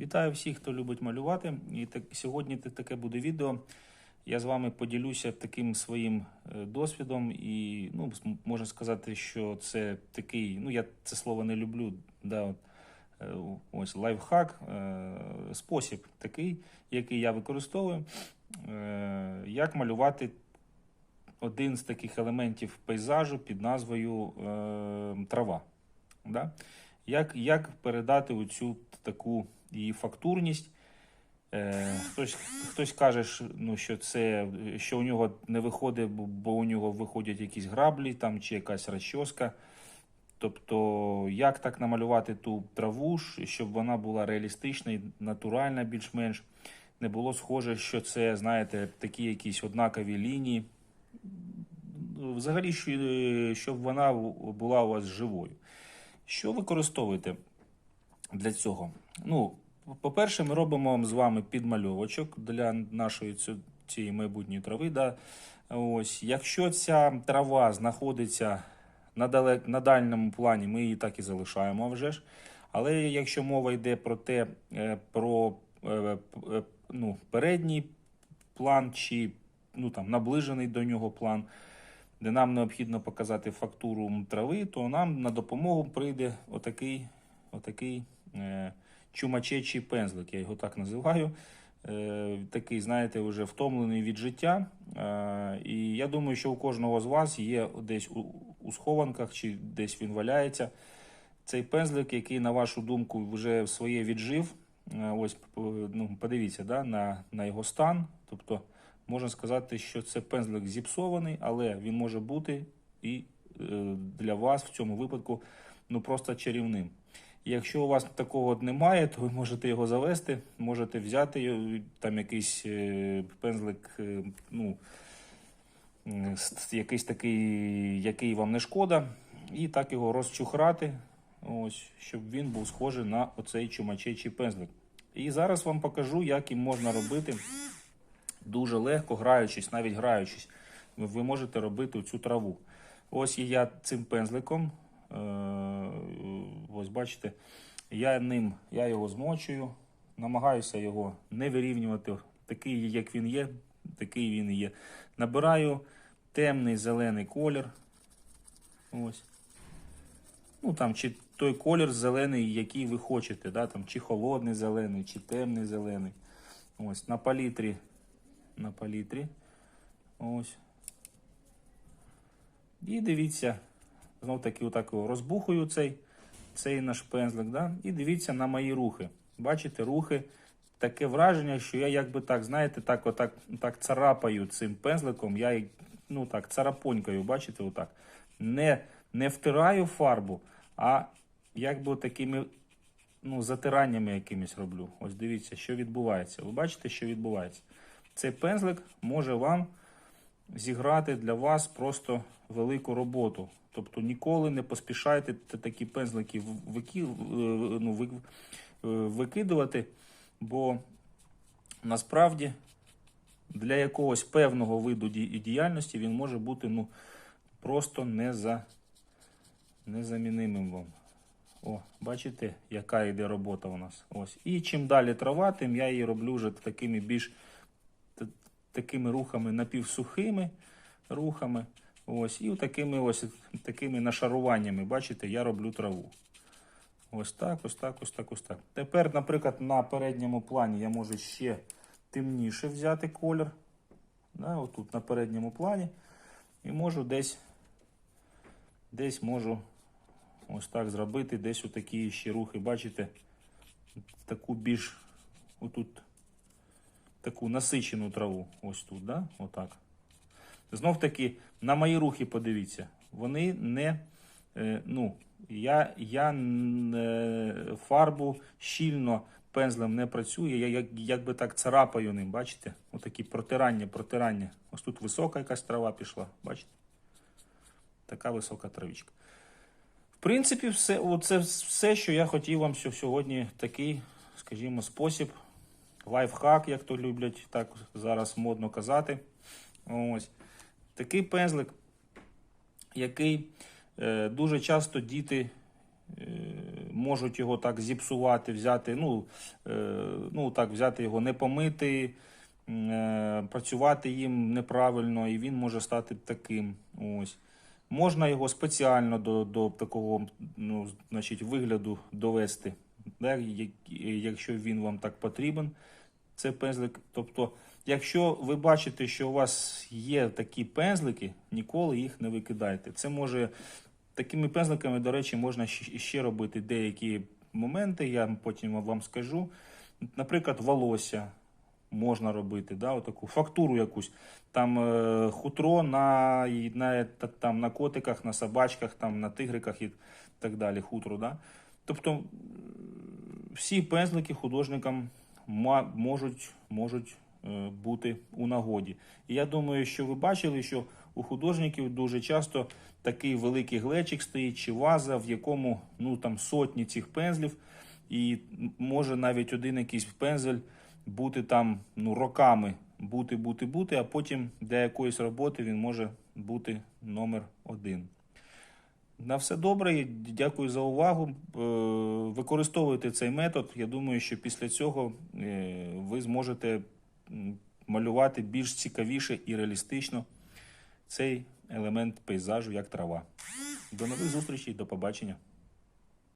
Вітаю всіх, хто любить малювати. І так, сьогодні таке буде відео. Я з вами поділюся таким своїм е, досвідом, і ну, можна сказати, що це такий, ну я це слово не люблю. Да, от, е, ось лайфхак, е, спосіб такий, який я використовую, як малювати один з таких елементів пейзажу під назвою трава. Да? Як, як передати оцю таку її фактурність? Е, хтось, хтось каже, ну, що це що у нього не виходить, бо- бо у нього виходять якісь граблі там, чи якась розчоска. Тобто, як так намалювати ту траву, щоб вона була реалістична і натуральна, більш-менш. Не було схоже, що це, знаєте, такі якісь однакові лінії. Взагалі, е, щоб вона була у вас живою. Що використовуєте для цього? Ну, по-перше, ми робимо з вами підмальовочок для нашої цієї майбутньої трави. Да? Ось, якщо ця трава знаходиться на, далек, на дальньому плані, ми її так і залишаємо вже ж. Але якщо мова йде про те, е, про е, е, ну, передній план чи ну, там, наближений до нього план, де нам необхідно показати фактуру трави, то нам на допомогу прийде отакий, отакий чумачечий пензлик, я його так називаю. Е, такий, знаєте, вже втомлений від життя. Е, і я думаю, що у кожного з вас є десь у, схованках чи десь він валяється. Цей пензлик, який, на вашу думку, вже своє віджив. Е, ось ну, подивіться да, на, на його стан. Тобто, можна сказати, що це пензлик зіпсований, але він може бути і для вас в цьому випадку ну, просто чарівним. Якщо у вас такого немає, то ви можете його завести, можете взяти там якийсь е, пензлик, е, ну, якийсь такий, який вам не шкода, і так його розчухрати, ось, щоб він був схожий на оцей чумачечий пензлик. І зараз вам покажу, як їм можна робити дуже легко, граючись, навіть граючись, ви- можете робити цю траву. Ось я цим пензликом, е, ось бачите, я ним, я його змочую, намагаюся його не вирівнювати. Такий, як він є, такий він і є. Набираю темний зелений колір. Ось. Ну там, чи той колір зелений, який ви хочете, да? там, чи холодний зелений, чи темний зелений. Ось на палітрі. На палітрі. Ось. І дивіться, знов таки отак розбухую цей, цей наш пензлик. Да? І дивіться на мої рухи. Бачите, рухи. Таке враження, що я якби так, знаєте, так отак так царапаю цим пензликом. Я ну так, царапонькою, бачите, отак. Не, не втираю фарбу, а якби такими ну, затираннями якимись роблю. Ось дивіться, що відбувається. Ви бачите, що відбувається? Цей пензлик може вам зіграти для вас просто велику роботу. Тобто ніколи не поспішайте такі пензлики е, ну, е, викидувати, бо насправді для якогось певного виду діяльності він може бути ну, просто не за, незамінимим вам. О, бачите, яка йде робота у нас. Ось. І чим далі трава, тим я її роблю вже такими більш такими рухами напівсухими рухами. Ось. І такими ось такими нашаруваннями, бачите, я роблю траву. Ось так, ось так, ось так, ось так. Тепер, наприклад, на передньому плані я можу ще темніше взяти колір. Да, отут на передньому плані. І можу десь, десь можу ось так зробити, десь отакі ще рухи, бачите, таку більш отут таку насичену траву. Ось тут, да? Отак. Знов таки, на мої рухи подивіться. Вони не. Е, ну, я, я е, фарбу щільно пензлем не працюю. Я як, якби так царапаю ним, бачите? Отакі протирання, протирання. Ось тут висока якась трава пішла, бачите? Така висока травичка. В принципі, все, оце все, що я хотів вам сьо- сьогодні такий, скажімо, спосіб, лайфхак, як то люблять так зараз модно казати. Ось. Такий пензлик, який е, дуже часто діти е, можуть його так зіпсувати, взяти, ну, е, ну так, взяти його не помити, працювати їм неправильно, і він може стати таким. Ось. Можна його спеціально до, до такого ну, значить, вигляду довести, да, як- якщо він вам так потрібен. Це пензлик. Тобто, якщо ви бачите, що у вас є такі пензлики, ніколи їх не викидайте. Це може такими пензликами, до речі, можна ще робити деякі моменти. Я потім вам скажу. Наприклад, волосся можна робити, да, отаку фактуру якусь. Там е, хутро на, на, там, на котиках, на собачках, там, на тигриках і так далі. Хутро, да? Тобто всі пензлики художникам можуть, можуть е, бути у нагоді. І я думаю, що ви бачили, що у художників дуже часто такий великий глечик стоїть чи ваза, в якому ну, там, сотні цих пензлів, і може навіть один якийсь пензель бути там ну, роками бути, бути, бути, а потім для якоїсь роботи він може бути номер один. На все добре, дякую за увагу. Е, Використовуйте цей метод. Я думаю, що після цього е, ви зможете малювати більш цікавіше і реалістично цей елемент пейзажу, як трава. До нових зустрічей, до побачення.